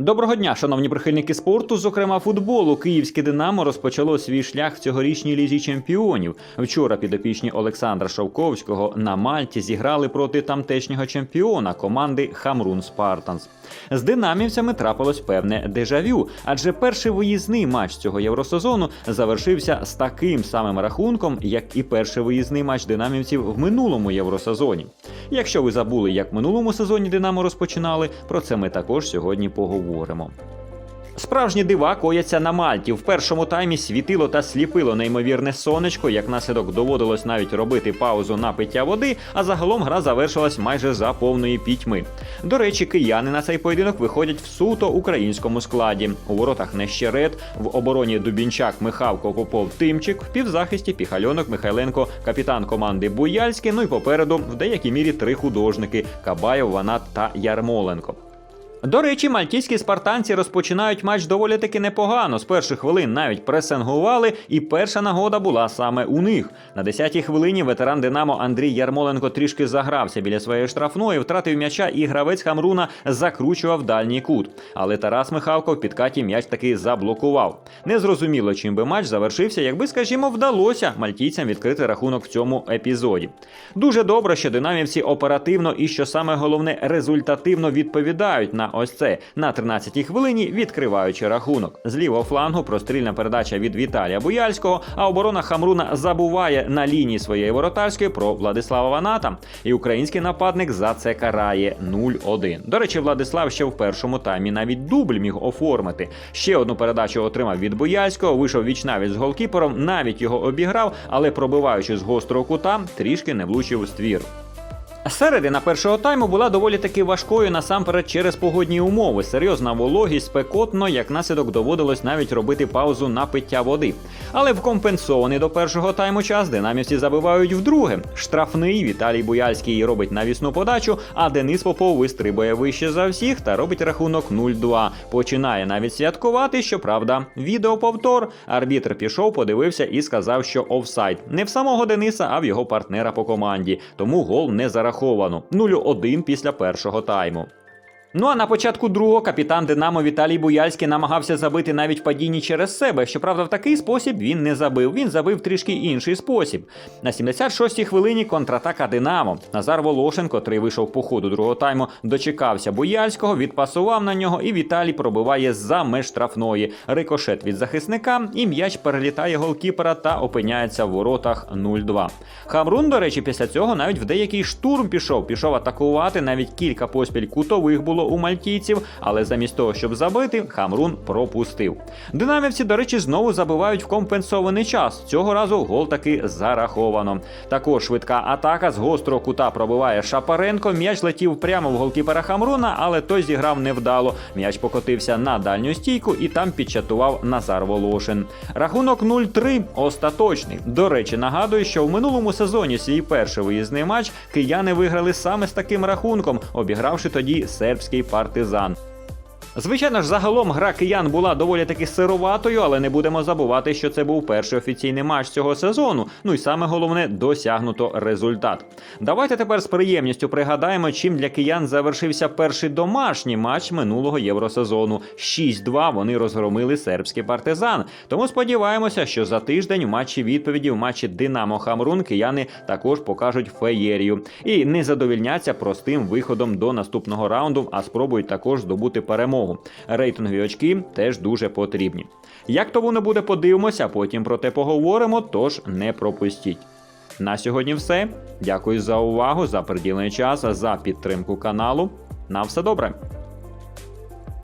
Доброго дня, шановні прихильники спорту, зокрема футболу. Київське Динамо розпочало свій шлях в цьогорічній лізі чемпіонів. Вчора підопічні Олександра Шовковського на Мальті зіграли проти тамтешнього чемпіона команди Хамрун Спартанс. З динамівцями трапилось певне дежавю, адже перший виїзний матч цього євросезону завершився з таким самим рахунком, як і перший виїзний матч динамівців в минулому євросезоні. Якщо ви забули, як минулому сезоні Динамо розпочинали, про це ми також сьогодні поговоримо. Справжні дива кояться на Мальті. В першому таймі світило та сліпило неймовірне сонечко, як наслідок доводилось навіть робити паузу на пиття води, а загалом гра завершилась майже за повної пітьми. До речі, кияни на цей поєдинок виходять в суто українському складі. У воротах Нещерет, в обороні Дубінчак, Михавко, Попов, Тимчик, в півзахисті Піхальонок, Михайленко, капітан команди Буяльський. Ну і попереду в деякій мірі три художники Кабаєв, Ванат та Ярмоленко. До речі, мальтійські спартанці розпочинають матч доволі таки непогано. З перших хвилин навіть пресингували, і перша нагода була саме у них. На 10-й хвилині ветеран Динамо Андрій Ярмоленко трішки загрався біля своєї штрафної, втратив м'яча, і гравець Хамруна закручував дальній кут. Але Тарас Михавко в підкаті м'яч таки заблокував. Незрозуміло, чим би матч завершився, якби, скажімо, вдалося мальтійцям відкрити рахунок в цьому епізоді. Дуже добре, що динамівці оперативно і що саме головне результативно відповідають на ось це на 13-й хвилині, відкриваючи рахунок. З лівого флангу прострільна передача від Віталія Буяльського, а оборона Хамруна забуває на лінії своєї воротарської про Владислава Ваната. І український нападник за це карає 0-1. До речі, Владислав ще в першому таймі навіть дубль міг оформити. Ще одну передачу отримав від Буяльського, вийшов вічнавість з голкіпером, навіть його обіграв, але пробиваючи з гострого кута, трішки не влучив у ствір. Середина першого тайму була доволі таки важкою насамперед через погодні умови. Серйозна вологість, спекотно, як наслідок доводилось навіть робити паузу на пиття води. Але в компенсований до першого тайму час динамівці забивають вдруге. Штрафний Віталій Буяльський робить навісну подачу, а Денис Попов вистрибує вище за всіх та робить рахунок 0-2. Починає навіть святкувати, щоправда, відеоповтор. Арбітр пішов, подивився і сказав, що офсайд. Не в самого Дениса, а в його партнера по команді. Тому гол не зараховано. 0-1 після першого тайму. Ну а на початку другого капітан Динамо Віталій Буяльський намагався забити навіть в падінні через себе. Щоправда, в такий спосіб він не забив. Він забив трішки інший спосіб. На 76-й хвилині контратака Динамо. Назар Волошин, котрий вийшов по ходу другого тайму, дочекався Буяльського, відпасував на нього, і Віталій пробиває за меж штрафної. Рикошет від захисника, і м'яч перелітає голкіпера та опиняється в воротах 0-2. Хамрун, до речі, після цього навіть в деякий штурм пішов. Пішов атакувати. Навіть кілька поспіль кутових було у мальтійців, але замість того, щоб забити, Хамрун пропустив. Динамівці, до речі, знову забивають в компенсований час. Цього разу гол таки зараховано. Також швидка атака з гострого кута пробиває Шапаренко. М'яч летів прямо в голкіпера Хамруна, але той зіграв невдало. М'яч покотився на дальню стійку і там підчатував Назар Волошин. Рахунок 0-3 остаточний. До речі, нагадую, що в минулому сезоні свій перший виїзний матч кияни виграли саме з таким рахунком, обігравши тоді сербський партизан. Звичайно ж, загалом гра киян була доволі таки сироватою, але не будемо забувати, що це був перший офіційний матч цього сезону. Ну і саме головне досягнуто результат. Давайте тепер з приємністю пригадаємо, чим для киян завершився перший домашній матч минулого євросезону. 6-2 вони розгромили сербський партизан. Тому сподіваємося, що за тиждень в матчі відповіді в матчі Динамо Хамрун кияни також покажуть феєрію і не задовільняться простим виходом до наступного раунду, а спробують також здобути перемогу. Рейтингові очки теж дуже потрібні. Як то воно буде, подивимося, а потім про те поговоримо, тож не пропустіть. На сьогодні все. Дякую за увагу, за приділений час, за підтримку каналу. На все добре.